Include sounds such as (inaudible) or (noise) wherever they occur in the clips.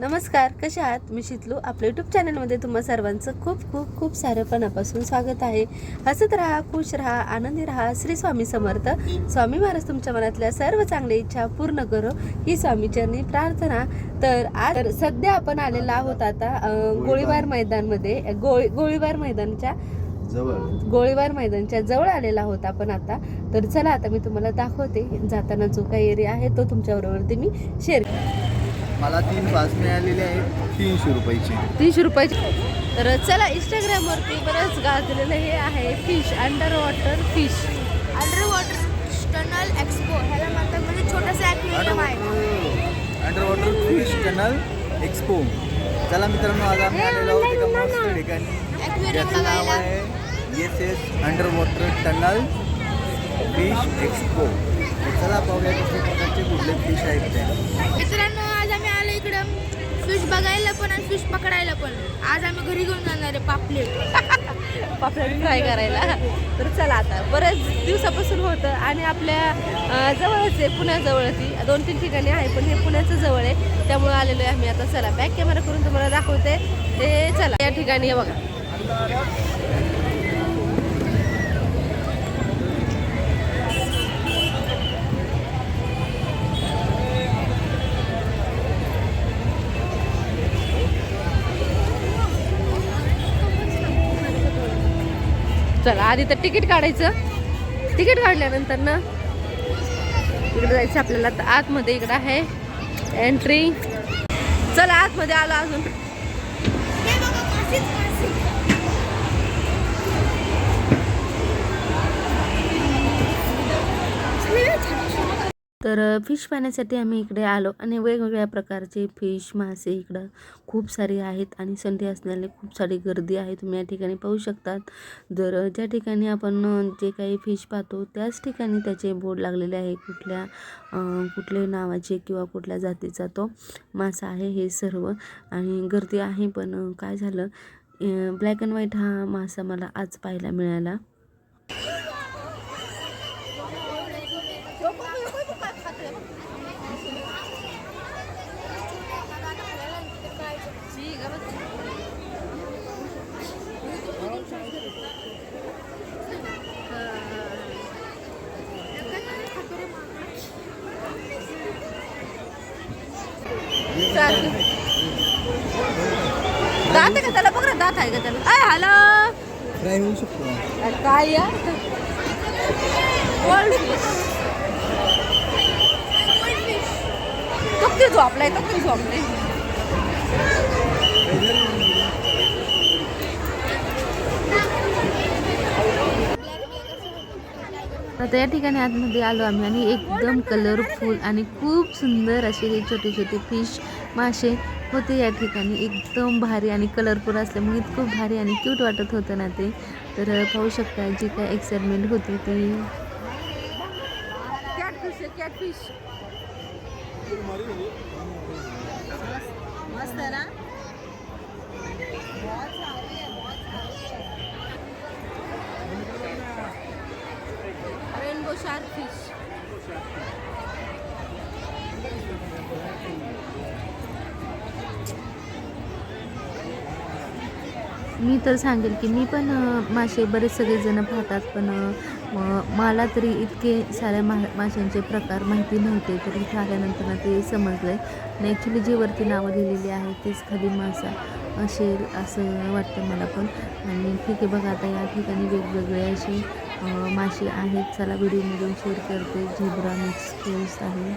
नमस्कार कसे आहात? मी शितलू. आपल्या यूट्यूब चॅनलमध्ये तुम्हा सर्वांचं खूप खूप खूप सारं पणापासून स्वागत आहे. हसत राहा खुश राहा आनंदी राहा. श्री स्वामी समर्थ. स्वामी महाराज तुमच्या मनातल्या सर्व चांगल्या इच्छा पूर्ण करो. ही स्वामीचरणी प्रार्थना. तर आज सध्या आपण आलेलो आहोत आता गोळीबार. मैदानमध्ये. गोळी गोळीबार मैदानच्या जवळ. गोळीबार मैदानच्या जवळ आलेला आहोत आपण आता. तर चला आता मी तुम्हाला दाखवते. जाताना जो काही एरिया आहे तो तुमच्याबरोबर मी शेअर मला तीन पास मिळालेले आहेत. तीनशे रुपयाचे. तीनशे रुपयाची. तर चला इंस्टाग्रामवरती बरंच गाजलेलं हे आहे fish under water fish under water tunnel expo ह्याला म्हणतात म्हणजे छोटंसं ॲक्वेरियम आहे. Under water fish tunnel expo चला मित्रांनो आज आम्ही आलेलो आहोत एका मस्त ठिकाणी. ज्याचं नाव आहे S S under water tunnel fish expo चला पाहूया कशा प्रकारचे कुठले फिश आहेत ते. फिश बघायला पण आणि फिश पकडायला पण. आज आम्ही घरी घेऊन जाणार आहे पापलेट. (laughs) पापलेट फ्राय करायला. तर चला आता बऱ्याच दिवसापासून होतं आणि आपल्या जवळच आहे पुण्याजवळ ती. दोन तीन ठिकाणी आहे पण हे पुण्याचं जवळ आहे. त्यामुळे आलेलो आहे आम्ही आता. चला बॅक कॅमेरा करून तुम्हाला दाखवते. ते चला या ठिकाणी बघा. चला आधी तर तिकीट काढायचं. तिकीट काढल्यानंतर ना इकडे जायचं आपल्याला. तर आतमध्ये इकडं आहे एंट्री चला आतमध्ये आलो अजून. तर फिश पाहण्यासाठी आम्ही इकडे आलो आणि वेगवेगळ्या प्रकारचे फिश मासे इकडं खूप सारे आहेत आणि संडे असल्याने खूप सारी गर्दी आहे. तुम्ही या ठिकाणी पाहू शकतात. जर ज्या ठिकाणी आपण जे काही फिश पाहतो त्याच ठिकाणी त्याचे बोर्ड लागलेले आहे. कुठल्या कुठले कुठल्या नावाचे किंवा कुठल्या जातीचा तो मासा आहे हे सर्व आणि गर्दी आहे. पण काय झालं ब्लॅक अँड व्हाईट हा मासा मला आज पाहायला मिळाला दात आहे का त्याला बघ ना दात आहे का त्याला अय हॅलो फ्राय होऊ शकतो. काय या? तो झोपलाय तो किती झोपलाय. आता या ठिकाणी आतमध्ये आलो आम्ही आणि एकदम कलरफुल आणि खूप सुंदर असे हे छोटे छोटे फिश मासे होते या ठिकाणी. एकदम भारी आणि कलरफुल असल्यामुळे इतकं भारी आणि क्यूट वाटत होतं ना ते. तर पाहू शकता जी काय एक्साइटमेंट होती ती. मस्त आहे ना रेनबो शार्क फिश मी तर सांगेल की मी पण मासे बरेच सगळेजण पाहतात पण मला तरी इतके साऱ्या मा माशांचे प्रकार माहिती नव्हते. तर इथे आल्यानंतर ना ते समजलं आहे आणि ॲक्च्युली जी वरती नावं लिहिलेली आहे तीच खाली मासा असेल असं वाटतं मला पण. आणि ठीक आहे बघा आता या ठिकाणी वेगवेगळे असे मासे आहेत. चला व्हिडिओमधून शेअर करते. झेब्रा मिक्स फिश आहे.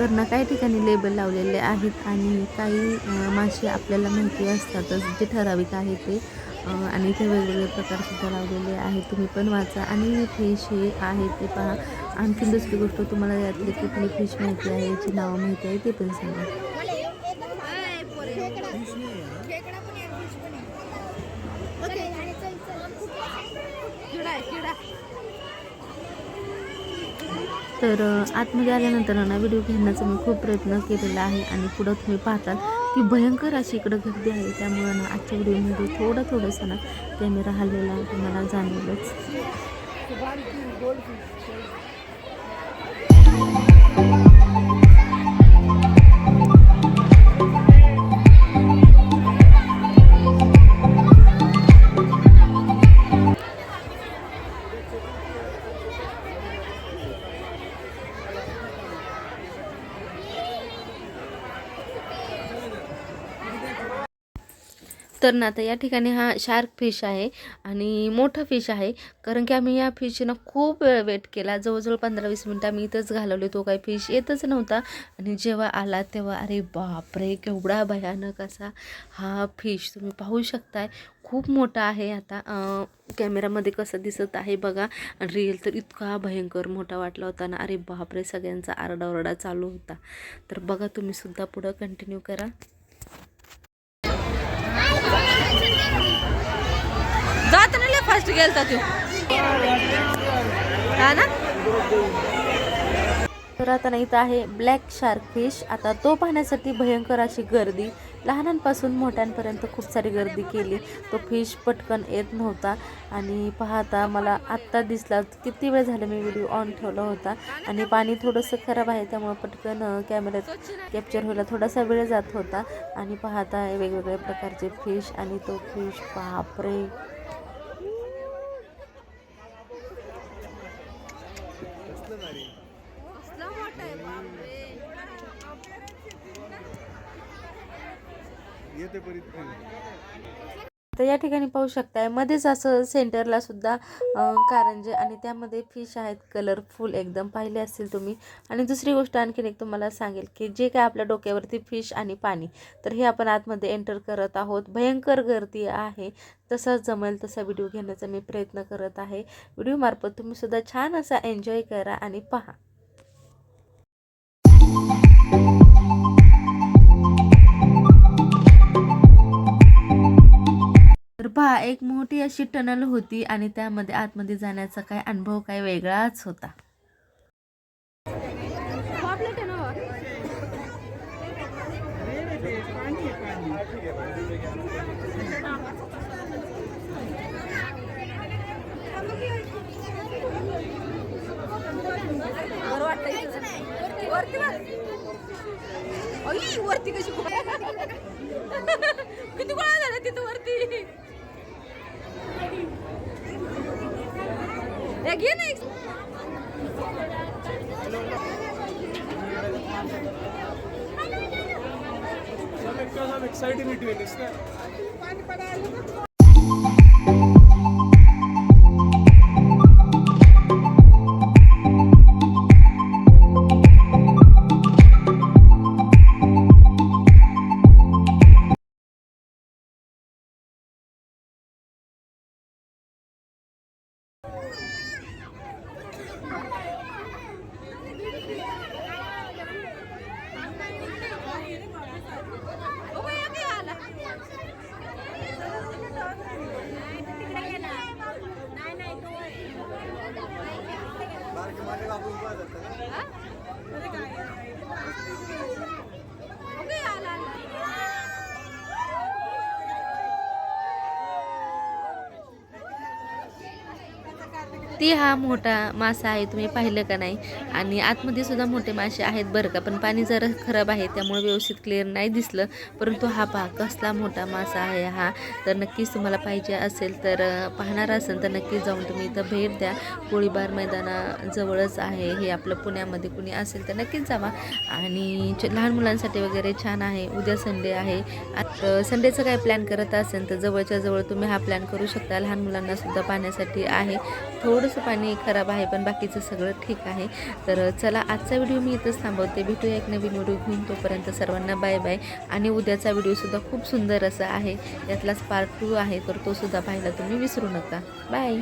तर ना काही ठिकाणी लेबल लावलेले आहेत आणि काही मासे आपल्याला माहिती असतातच जे ठराविक आहे ते. आणि इथे वेगवेगळे प्रकारसुद्धा लावलेले आहेत. तुम्ही पण वाचा आणि फिश हे आहे ते पहा. आणखीन दुसरी गोष्ट तुम्हाला यातली कुठली फिश माहिती आहे याची नावं माहिती आहे ते पण सांगा खेकडा पण आहे fish पण आहे. किडा आहे, किडा. तर आतमध्ये आल्यानंतर ना व्हिडिओ घेण्याचा मी खूप प्रयत्न केलेला आहे आणि पुढं तुम्ही पाहताल की भयंकर अशी इकडं गर्दी आहे. त्यामुळं ना आजच्या व्हिडिओमध्ये थोडं थोडंसं ना कॅमेरा हल्लेला तुम्हाला जाणवलंच. तर ना आता या ठिकाणी हा शार्क फिश आहे आणि मोठा फिश आहे. कारण की आम्ही या फिशनं खूप वेळ वेट केला. जवळजवळ पंधरा वीस मिनटं आम्ही इथंच घालवले. तो काही फिश येतच नव्हता. आणि जेव्हा आला तेव्हा अरे बापरे केवढा भयानक असा हा फिश तुम्ही पाहू शकताय. खूप मोठा आहे आता. कॅमेरामध्ये कसं दिसत आहे बघा. आणि रिअल तर इतका भयंकर मोठा वाटला होता ना. अरे बापरे सगळ्यांचा आरडाओरडा चालू होता. तर बघा तुम्हीसुद्धा पुढं कंटिन्यू करा. जाताना फास्ट गेलता तू हा ना? तर आता नाही तर आहे ब्लॅक शार्क फिश आता तो पाहण्यासाठी भयंकर अशी गर्दी. लहानांपासून मोठ्यांपर्यंत खूप सारी गर्दी केली. तो फिश पटकन येत नव्हता. आणि पाहता मला आत्ता दिसला किती वेळ झाला मी व्हिडिओ ऑन ठेवला होता. आणि पाणी थोडंसं खराब आहे त्यामुळे पटकन कॅमेऱ्यात कॅप्चर व्हायला थोडासा वेळ जात होता. आणि पाहता वेगवेगळ्या प्रकारचे फिश आणि तो फिश बापरे! येते परी तर या ठिकाणी पाहू शकताय मध्येच असं सेंटरला सुद्धा कारंजे आणि त्यामध्ये फिश आहेत कलरफुल एकदम पाहिले असतील तुम्ही. आणि दुसरी गोष्ट आणखीन एक तुम्हाला सांगेल की जे काय आपल्या डोक्यावरती फिश आणि पाणी तर हे आपण आतमध्ये एंटर करत आहोत. भयंकर गर्दी आहे तसा जमेल तसा व्हिडिओ घेण्याचा मी प्रयत्न करत आहे. व्हिडिओमार्फत तुम्ही सुद्धा छान असा एन्जॉय करा आणि पहा. पहा एक मोठी अशी टनल होती आणि त्यामध्ये आतमध्ये जाण्याचा काय अनुभव काय वेगळाच होता. वरती वरती कशी किती गोळा झाला तिथं वरती ए, घे ना एक. Some excitement with this. ती हा मोठा मासा आहे तुम्ही पाहिलं का नाही? आणि आतमध्ये सुद्धा मोठे मासे आहेत बरं का पण पाणी जरा खराब आहे त्यामुळे व्यवस्थित क्लिअर नाही दिसलं. परंतु हा पहा कसला मोठा मासा आहे हा. तर नक्कीच तुम्हाला पाहिजे असेल तर पाहणार असेल तर नक्कीच जाऊन तुम्ही इथं भेट द्या. गोळीबार मैदानाजवळच आहे हे आपलं पुण्यामध्ये कुणी असेल तर नक्कीच जावा. आणि च- लहान मुलांसाठी वगैरे छान आहे उद्या संडे आहे. संडेचं काय प्लॅन करत असेल तर जवळच्या जवळ तुम्ही हा प्लॅन करू शकता. लहान मुलांना सुद्धा पाहण्यासाठी आहे. थोडं थोडंसं पाणी खराब आहे पण बाकीचं सगळं ठीक आहे. तर चला आजचा व्हिडिओ मी इथंच थांबवते. भेटूया एक नवीन व्हिडिओ घेऊन. तोपर्यंत सर्वांना बाय बाय. आणि उद्याचा व्हिडिओसुद्धा खूप सुंदर असा आहे. यातलाच पार्ट टू आहे तर तो सुद्धा पाहायला तुम्ही विसरू नका. बाय.